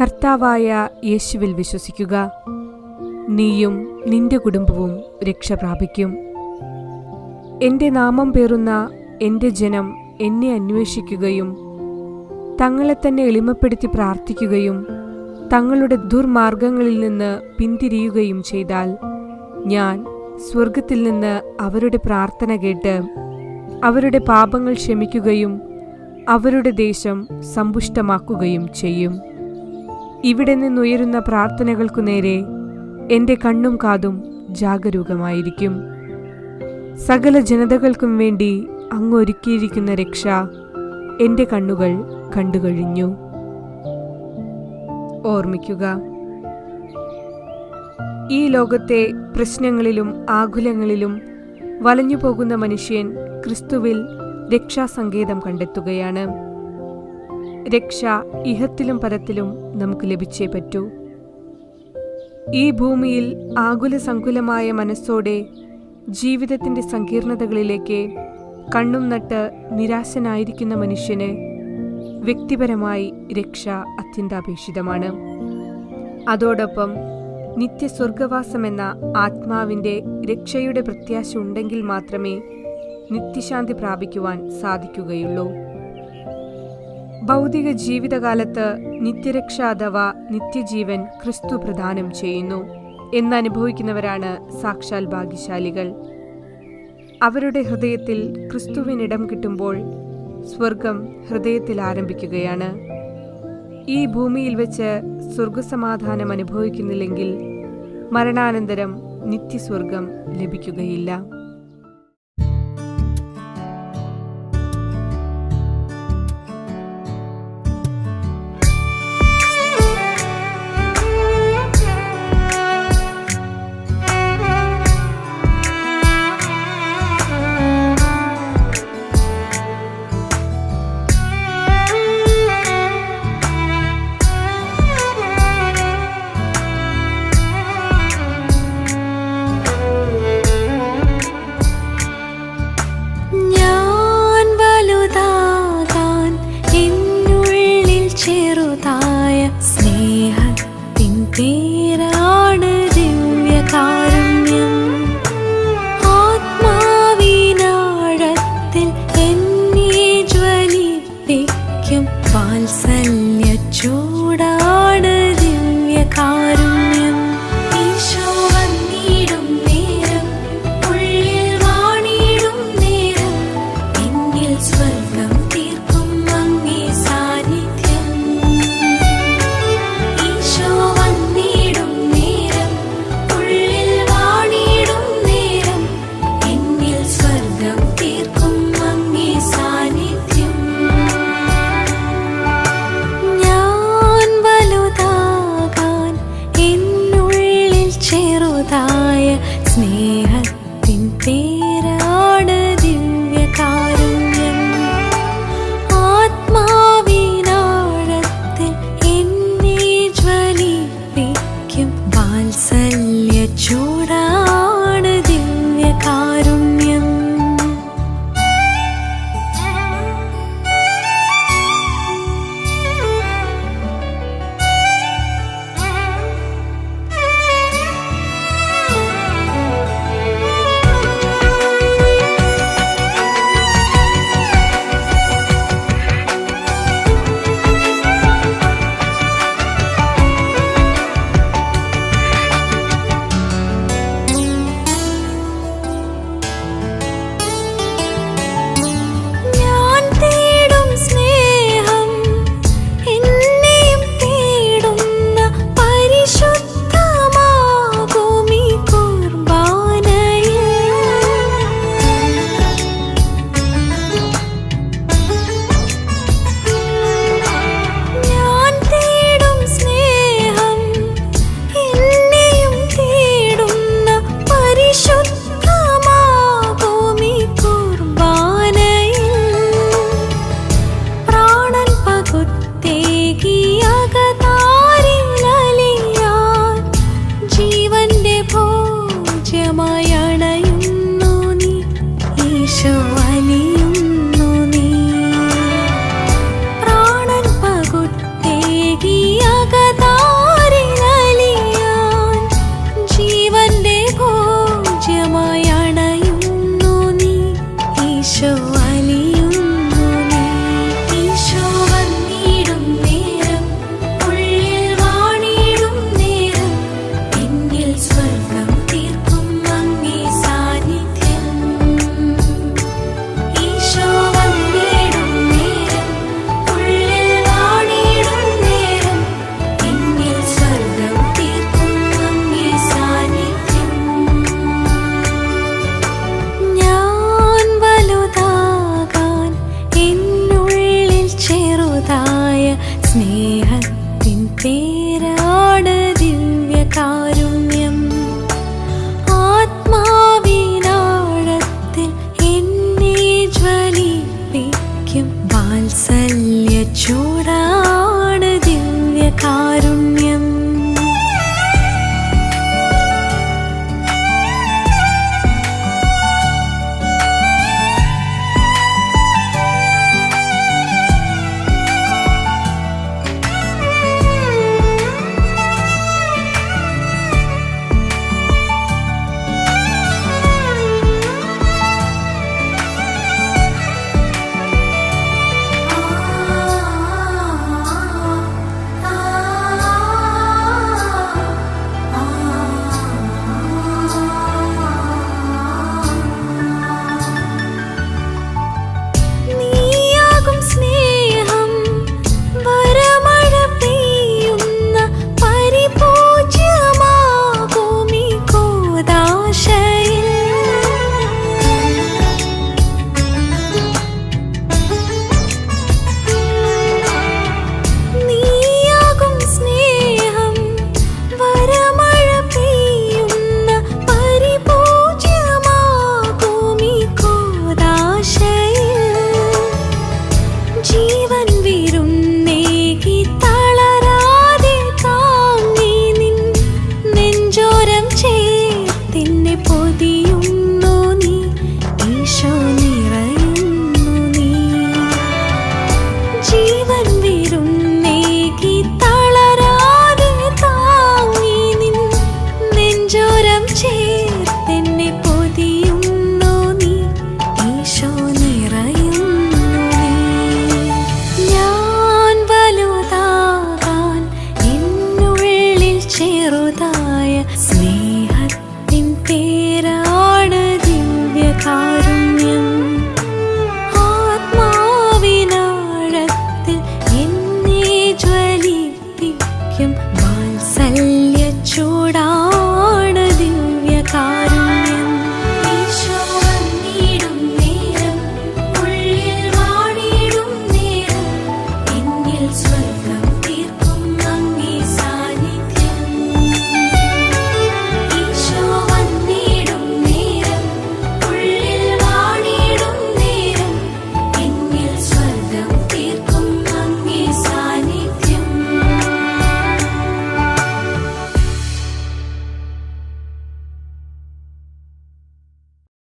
കർത്താവായ യേശുവിൽ വിശ്വസിക്കുക. നീയും നിന്റെ കുടുംബവും രക്ഷ പ്രാപിക്കും. എന്റെ നാമം പേറുന്ന എന്റെ ജനം എന്നെ അന്വേഷിക്കുകയും തങ്ങളെ തന്നെ എളിമപ്പെടുത്തി പ്രാർത്ഥിക്കുകയും തങ്ങളുടെ ദുർമാർഗങ്ങളിൽ നിന്ന് പിന്തിരിയുകയും ചെയ്താൽ ഞാൻ സ്വർഗത്തിൽ നിന്ന് അവരുടെ പ്രാർത്ഥന കേട്ട് അവരുടെ പാപങ്ങൾ ക്ഷമിക്കുകയും അവരുടെ ദേശം സമ്പുഷ്ടമാക്കുകയും ചെയ്യും. ഇവിടെ നിന്നുയരുന്ന പ്രാർത്ഥനകൾക്കു നേരെ എന്റെ കണ്ണും കാതും ജാഗരൂകമായിരിക്കും. സകല ജനതകൾക്കും വേണ്ടി അങ്ങൊരുക്കിയിരിക്കുന്ന രക്ഷ എന്റെ കണ്ണുകൾ കണ്ടുകഴിഞ്ഞു. ഓർമ്മിക്കുക ഈ ലോകത്തെ പ്രശ്നങ്ങളിലും ആകുലങ്ങളിലും വലഞ്ഞു പോകുന്ന മനുഷ്യൻ ക്രിസ്തുവിൽ രക്ഷാസങ്കേതം കണ്ടെത്തുകയാണ്. രക്ഷ ഇഹത്തിലും പരത്തിലും നമുക്ക് ലഭിച്ചേ പറ്റൂ. ഈ ഭൂമിയിൽ ആകുല സങ്കുലമായ മനസ്സോടെ ജീവിതത്തിന്റെ സങ്കീർണതകളിലേക്ക് കണ്ണും നട്ട് നിരാശനായിരിക്കുന്ന മനുഷ്യന് വ്യക്തിപരമായി രക്ഷ അത്യന്താപേക്ഷിതമാണ്. അതോടൊപ്പം നിത്യസ്വർഗവാസമെന്ന ആത്മാവിന്റെ രക്ഷയുടെ പ്രത്യാശ ഉണ്ടെങ്കിൽ മാത്രമേ നിത്യശാന്തി പ്രാപിക്കുവാൻ സാധിക്കുകയുള്ളൂ. ഭൗതിക ജീവിതകാലത്ത് നിത്യരക്ഷ അഥവാ നിത്യജീവൻ ക്രിസ്തു പ്രദാനം ചെയ്യുന്നു എന്നനുഭവിക്കുന്നവരാണ് സാക്ഷാൽ ഭാഗ്യശാലികൾ. അവരുടെ ഹൃദയത്തിൽ ക്രിസ്തുവിനിടം കിട്ടുമ്പോൾ സ്വർഗം ഹൃദയത്തിൽ ആരംഭിക്കുകയാണ്. ഈ ഭൂമിയിൽ വെച്ച് സ്വർഗസമാധാനം അനുഭവിക്കുന്നില്ലെങ്കിൽ മരണാനന്തരം നിത്യസ്വർഗം ലഭിക്കുകയില്ല. സ്വർഗമായി ജീവന്റെ ഭോജ്യമായി നീ. ഈശോ വാത്സല്യ ചൂടാണ് ദിവ്യകാരുണ്യ.